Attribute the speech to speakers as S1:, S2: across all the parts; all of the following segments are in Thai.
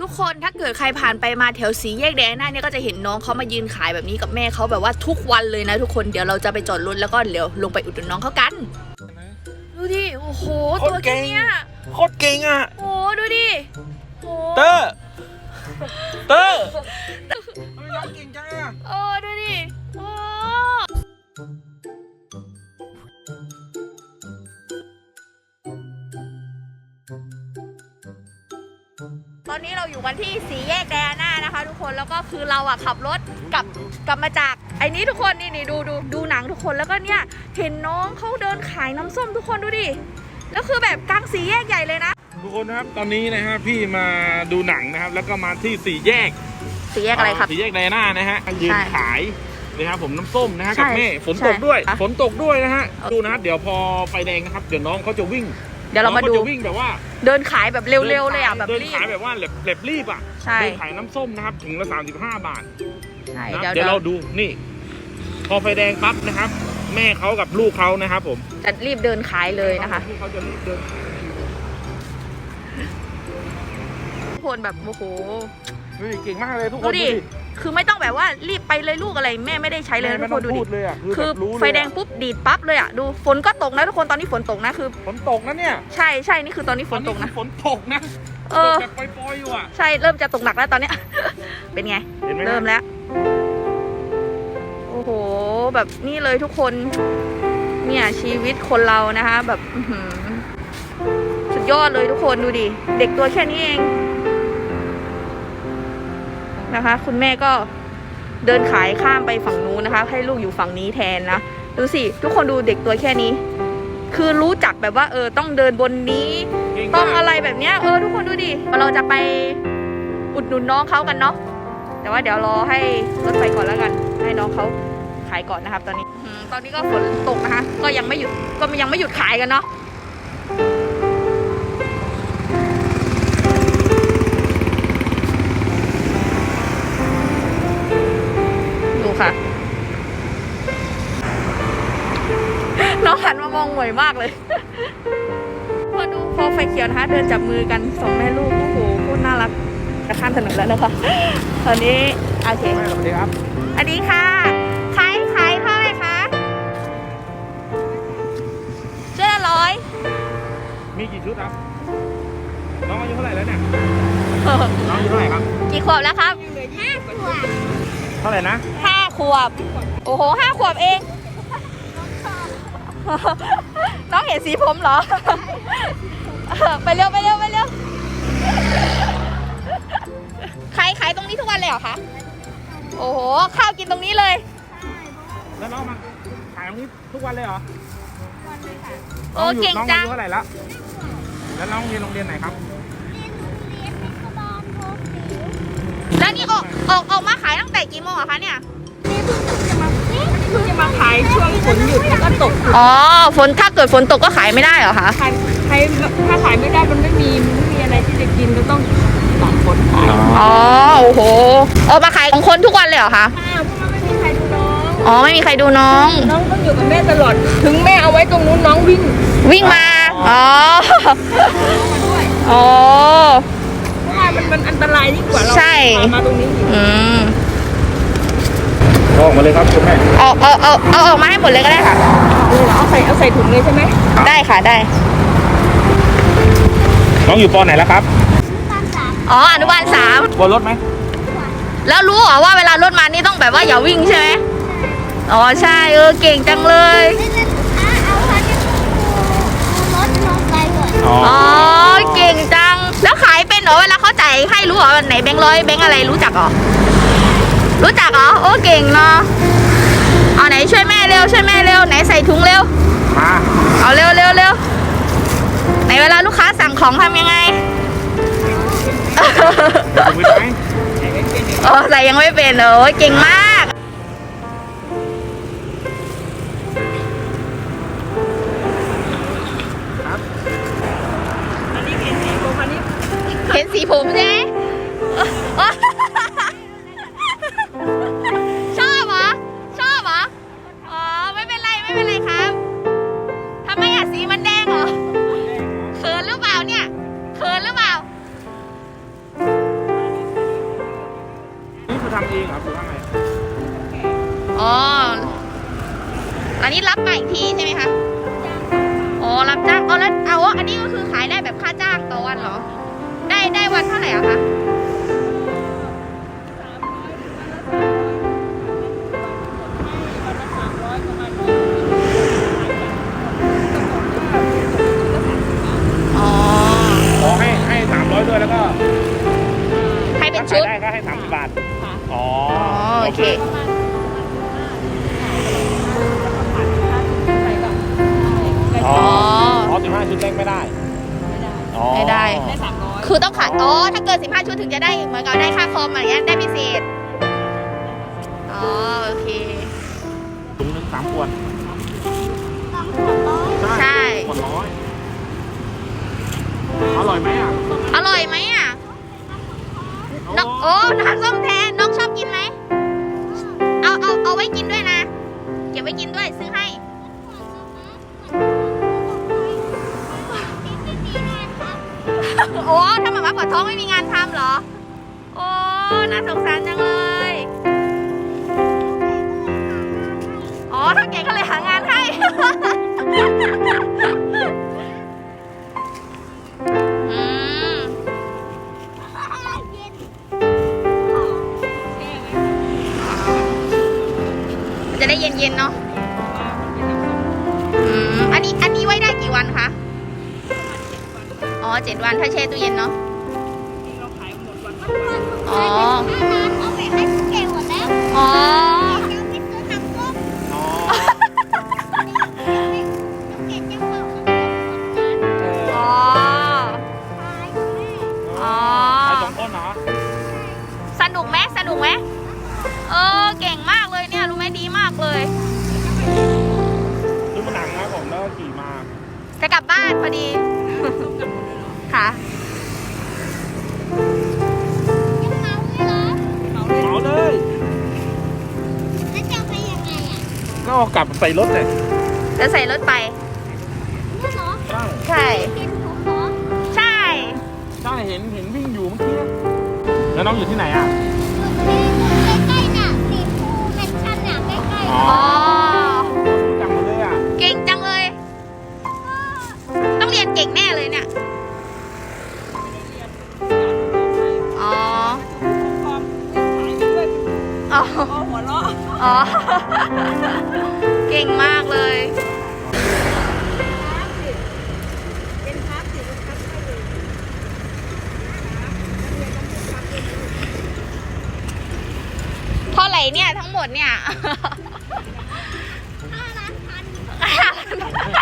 S1: ทุกคนถ้าเกิดใครผ่านไปมาแถวสีแยกแดงหน้าเนี่ยก็จะเห็นน้องเขามายืนขายแบบนี้กับแม่เขาแบบว่าทุกวันเลยนะทุกคนเดี๋ยวเราจะไปจอดรถแล้วก็เดี๋ยวลงไปอุดหนุนน้องเขากันดูดิโอ้โหตัวแค่เนี้ย
S2: โคตรเก่งอะ
S1: โอ้โหดูดิโอ้
S2: เตอร์เตอร์ทำไมน้องเก่งจังอะ
S1: โอ้ดูดิ อนนี้เราอยู่กันที่สีแยกแดนหน้านะคะ ทุกคนแล้วก็คือเราอะขับรถกลับกลับมาจากไอ้นี้ทุกคนนี่นี่ดูดูดูหนังทุกคนแล้วก็เนี่ยเห็นน้องเขาเดินขายน้ำส้มทุกคนดูดิแล้วคือแบบกลางสีแยกใหญ่เลยนะ
S2: ทุกคนนะครับตอนนี้นะฮะพี่มาดูหนังนะครับ แล้วก็มาที่สี่แยก
S1: สีแยกอะไรครับ
S2: สี่แยกไดอาน่านะฮะยืน
S1: ใช่
S2: ขายนะครับผมน้ำส้มนะฮะ
S1: ใช่
S2: กับแม่ฝน
S1: ใช่
S2: ตกด้วย
S1: ค่ะ
S2: ฝนตกด้วยนะฮะ
S1: เอา
S2: ดูนะฮะเดี๋ยวพอไฟแดงนะครับเดี๋ยวน้องเขาจะวิ่ง
S1: เดี๋ยวเรามาดู
S2: น้องขจะวิ่งแบบว่า
S1: เดินขายแบบเร็วๆเลยอะแบบ
S2: เดิน
S1: รีบ
S2: ขายแบบว่าแบบแบบรีบอะ
S1: ใช่
S2: เดินขายน้ำส้มนะครับถุงละ35 บาท
S1: ใช่
S2: นะ
S1: เดี๋ยว
S2: เดี๋ยว
S1: เรา
S2: เราดูนี่ พอไฟแดงปั๊บนะครับ แม่เขากับลูกเขานะครับผม
S1: จะรีบเดินขายเลยนะคะ
S2: ที่เขาจะรีบเดิน
S1: ทุกคนแบบโอ้โห
S2: เฮ้ยเก่งมากเลยทุกค
S1: ดู
S2: น
S1: ดิ คือไม่ต้องแบบว่ารีบไปเลยลูกอะไรแม่ไม่ได้ใช้เลยนะทุ
S2: ไม่
S1: ก
S2: ต้
S1: ค
S2: อนง
S1: ดู
S2: พู
S1: ดิ
S2: ดเลยอะ
S1: คือ
S2: แบบรู้เลย
S1: ไฟแดงปุ๊บดีดปั๊บเลยอะดูฝนก็ตกนะทุกคนตอนนี้ฝนตกนะคือ
S2: ฝนตกนะเนี่ย
S1: ใช่ใช่นี่คือตอนนี้ฝนตกนะ
S2: คือฝนตกนะ
S1: เออ
S2: ตกแบบปล่อยๆอยู่อะ
S1: ใช่เริ่มจะตกหนักแล้วตอนเนี้ยเป็นไง
S2: เห็นไหม
S1: เริ่มแล้วโอ้โหแบบนี่เลยทุกคนเนี่ยชีวิตคนเรานะคะ แบบอื้อหือสุดยอดเลยทุกคนดูดิเด็กตัวแค่นี้เอง นะคะ คุณแม่ก็เดินขายข้ามไปฝั่งนู้นนะคะ ให้ลูกอยู่ฝั่งนี้แทนนะดูสิทุกคนดูเด็กตัวแค่นี้ คือรู้จักแบบว่า เออต้องเดินบนนี้
S2: เก่ง
S1: ต้อง
S2: มาก
S1: อะไรแบบเนี้ยเออทุกคนดูดิเราจะไปอุดหนุนน้องเขากันเนาะแต่ว่าเดี๋ยวรอให้รถไฟก่อนแล้วกัน ให้น้องเขาขายก่อนนะครับ ตอนนี้อืมตอนนี้ก็ฝนตกนะคะ ก็ยังไม่หยุดก็ยังไม่หยุดขายกันเนาะ มามองหมวยมากเลยพอดูพอไฟเขียวนะคะ เดินจับมือกันสองแม่ลูกโอ้โหโคตรน่ารักจะข้ามถนนแล้วนะคะตอนนี้โอเค
S2: แม่สวัสดีครับ
S1: สวัสดีค่ะขายขายเท่าไหร่คะชุดละร้อย
S2: มีกี่ชุดครับน้องอายุเท่าไหร่แล้วเนี่ยน้องอายุเท่าไหร่ครับ
S1: กี่ขวบแล้วครับ
S2: เท่าไหร่นะ
S1: ห้าขวบ โอ้โหห้าขวบเอง น้องเห็นสีผมเหรอ ไปเร็วไปเร็วไปเร็วขายขายตรงนี้ทุกวันเลยเหรอคะ โอ้โห ข้าวกินตรงนี้เลย
S2: แล้วน้องมาขายตรงนี้ทุกวันเลยเหรอ
S1: โอ้เก่ง
S2: น้อง
S1: จั
S2: อางยุเท่าไหร่แล้วแล้วน้องเรียนโรงเรียนไหนครับ
S1: แล้วนี่ออกออกออกมาขายตั้งแต่กี่โมงอะคะเนี่ย
S3: เพิ่งจะมาขายช่วงฝนหยุดแล้วก็ตก
S1: อ๋อฝนถ้าเกิดฝนตกก็ขายไม่ได้เหรอคะ
S3: ขายขายถ้าขายไม่ได้มันไม่มีมันไม่มีอะไรที่จะกินก็ต้องตากฝนขาย
S1: อ๋อโอ้โหออกมาขายของคนทุกวันเลยเหรอคะ
S3: อ้าวเพราะว่าไม่มีใครดูน้อง
S1: อ๋อไม่มีใครดูน้อง
S3: น้องต้องอยู่กับแม่ตลอด ถึงแม่เอาไว้ตรงนู้นน้องวิ่ง
S1: วิ่งมาอ๋ออ๋อ
S3: เพราะว่ามันมันอันตรายยิ่งกว่าเรา
S1: ใช่
S3: พามาตรงนี้อีก
S1: อืม
S2: ออกมาเลยครับคุณแม่
S1: เอาเอาเอาเอาออกมาให้หมดเลยก็ได้ค่ะ
S3: เลยเหรอเอาใส่เอาใส่ถุงเลยใช่ไหม
S1: ได้ค่ะได้
S2: น้องอยู่ปอไหนแล้วครับ
S1: อ๋ออนุบาลสาม
S2: กลัวรถไหม
S1: แล้วรู้เหรอว่าเวลารถมานี่ต้องแบบว่าอย่าวิ่งใช่ไหมอ๋อใช่เออเก่งจังเลย
S2: อ๋อ
S1: อ๋อเก่งจัง แล้วขายเป็นเหรอเวลาเขาจ่ายให้รู้เหรอไหนแบงค์ร้อยแบงค์อะไรรู้จักเหรอ รู้จักเหรอ โอ้เก่งเนาะ เอาไหนช่วยแม่เร็วช่วยแม่เร็วไหนใส่ถุงเร็ว
S2: มา
S1: เอาเร็วเร็วเร็วไหนเวลาลูกค้าสั่งของทำยังไง
S2: ถึงวิทไหม
S1: โอ้ใส่ยังไม่เป็นเลยโอ้ยเก่งมาก
S3: อันนี้เห็นสีผมอันนี้
S1: เห็นสีผมใช่ไหม ได้
S4: วั
S1: น ต้องขายอ๋อถ้าเกิน15 ชุดถึงจะได้เหมือนกับได้ค่าคอมอะไรเงี้ยได้พิเศษ อ๋อโอเค
S4: ถุงหนึ่งสามขวด
S1: ใช่
S4: ขวดร้อยอร่อยไหมอะ
S1: อร่อยไหมอะน้องโอ้น้ำส้มแทนน้องชอบกินไหม เอาเอาเอาไว้กินด้วยนะ เก็บไว้กินด้วยซื้อให้ โอ้ถ้าหมามาปวดท้องไม่มีงานทำเหรอ โอ้น่าสงสารจังเลย อ๋อถ้าเก่งก็เลยหางานให้ อืมมันจะได้เย็นๆเนาะอืมอันนี้อันนี้ไว้ได้กี่วันคะ อ๋อเจ็ดวันถ้าแช่ตู้เย็นเนาะอ๋ออ๋อ
S4: อ๋อ
S1: อ๋ออ๋อ
S4: ไอ้สองคนเหรอ
S1: สนุกไหมสนุกไหมเออเก่งมากเลยเนี่ยรู้ไหมดีมากเลย
S4: ดูมันหนังนะผมแล้วก็ขี่มา
S1: จะกลับบ้านพอดี ค่ะ
S4: เหมาเลย ก็เอากลับใส่รถเลย
S1: จะใส่รถไป
S4: ใช่
S1: ใช่ ใช่
S4: ใช่เห็นเห็นวิ่งอยู่เมื่อกี้ แล้วน้องอยู่ที่ไหนอะ อ๋อ
S1: อ๋อ
S4: รู้จักหมดเลยอะ
S1: เก่งจังเลย ต้องเรียนเก่งแน่เลยเนี่ย
S3: หัวเราะ
S1: อ๋อ เก่งมากเลย
S3: เท่า
S1: ไหร่เนี่ย ทั้งหมดเนี่ย
S4: เอ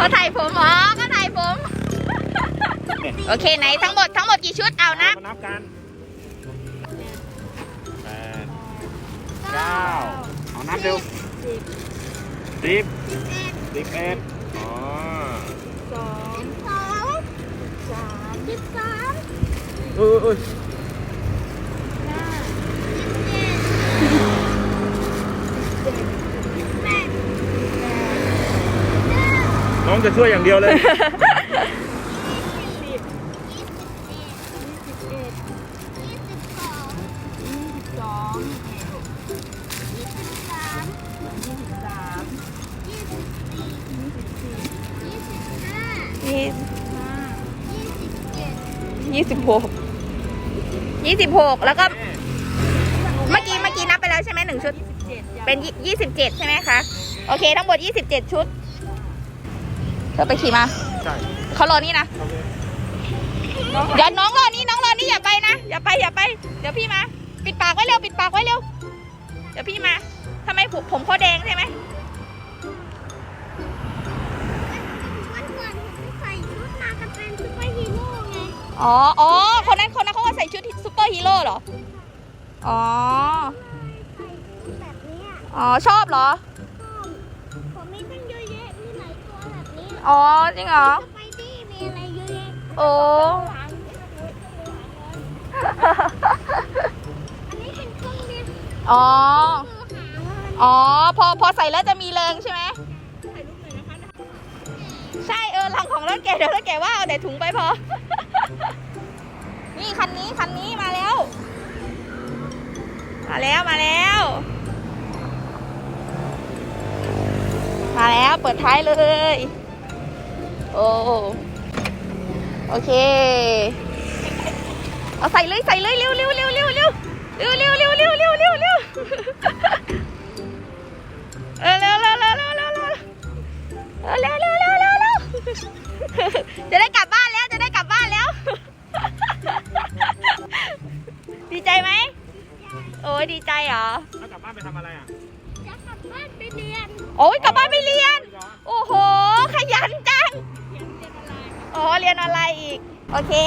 S4: เขา
S1: ถ่ายผมอ๋อเขาถ่ายผม โอเคไหนทั้งหมดทั้งหมดกี่ชุดเอานะ
S4: มานับกันแปดเก้าเอานับเร็วสิบสิบเอ็ดอ๋อ
S3: สองสาม
S4: เออเออ น้องจะช่วยอย่างเดียวเลย
S3: ยี่ยี่สิบ
S1: หกยี่สิบหกแล้วก็เมื่อกี้เมื่อกี้นับไปแล้วใช่ไหมหนึ่งชุด เป็นยี่สิบเจ็ดใช่ไหมคะ โอเค ทั้งหมดยี่สิบเจ็ดชุด เธอไปขี่มา
S2: ใช่
S1: เขารอนี่นะเดี๋ยวน้องรอนี่น้องรอนี่อย่าไปนะอย่าไปอย่าไป เดี๋ยวพี่มา ปิดปากไว้เร็วปิดปากไว้เร็วเดี๋ยวพี่มาทำไมผมผมเขาแดงใช่ไหม
S4: วันก่อนผมใส่ชุดมากับเป็นซุปเปอร์ฮีโร่ไง
S1: อ๋ออ๋อคนนั้นคนนั้นเขาก็ใส่ชุดซูเปอร์ฮีโร่เหรออ๋อ
S4: ใส่ชุดแบบเนี้ย
S1: อ๋อชอบเหรอ
S4: อ๋
S1: อจริงเหรอ
S4: สไปดี้มีอะไรเยอะแยะ
S1: โอ้
S4: อันนี้เป็นเครื่องบิน
S1: อ๋อ
S4: คือหางมัน
S1: อ๋อ พอพอใส่แล้วจะมีแรงใช่ไหมใช่เออหลังของรถแกเดี๋ยวรถแกว่าเอาแต่ถุงไปพอ นี่คันนี้คันนี้มาแล้ว มาแล้วมาแล้ว มาแล้วเปิดท้ายเลย โอ้โอเค เอาใส่เลยใส่เลยเร็วเร็วเร็วเร็วเร็ว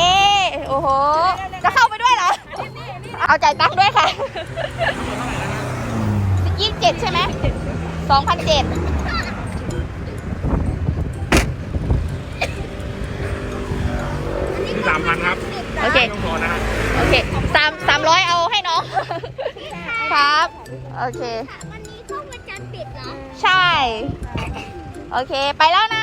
S1: โอเคโอ้โหจะเข้าไปด้วยเหรอ เอาจ่ายตังค์ด้วยค่ะยี่สิบเจ็ดใช่ไหมสองพันเจ็ด
S2: มีสามพันครับ
S1: โอเค
S2: ต้องพอนะฮะ
S1: โอเคสามสามร้อยเอาให้น้อง ครับ โอเค
S4: วันนี้เข้ามาจันทร์ปิดเหรอ
S1: ใช่ โอเค ไปแล้วนะ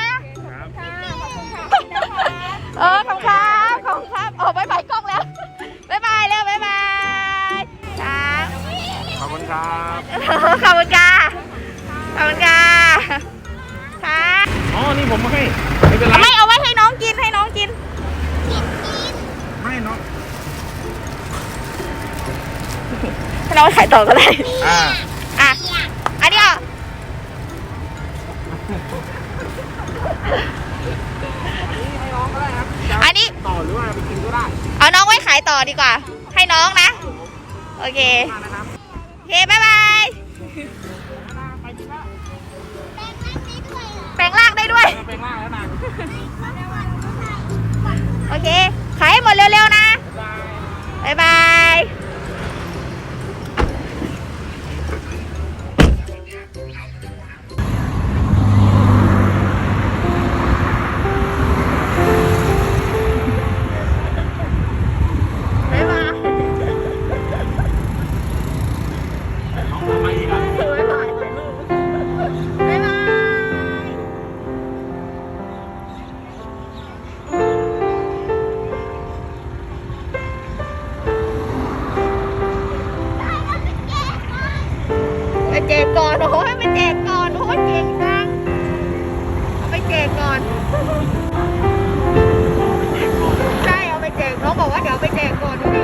S1: ต่อก็ได้
S2: อ่า
S1: อะ อันนี้อะ
S2: ให้น้องก็ได้ครับ
S1: อันนี้
S2: ต่อหรือว่าไปกินก็ได้
S1: เอาน้องไว้ขายต่อดีกว่า ให้น้องนะ โอเค
S2: มานะครับ
S1: โอเค บ๊ายบาย
S2: ไปกินละ
S4: แปลงร่างได้ด้วยเหรอ
S1: แปลงร่างได้ด้วย
S2: ไปล่างแล้วนะ
S1: โอเค ขายให้หมดเร็วๆนะ
S2: บ๊ายบาย
S1: บ๊าย แจกก่อนโอ้ยไปแจกก่อนโอ้ยเก่งจังเอาไปแจกก่อนใช่เอาไปแจกน้องบอกว่าเดี๋ยวเอาไปแจกก่อนดูดิ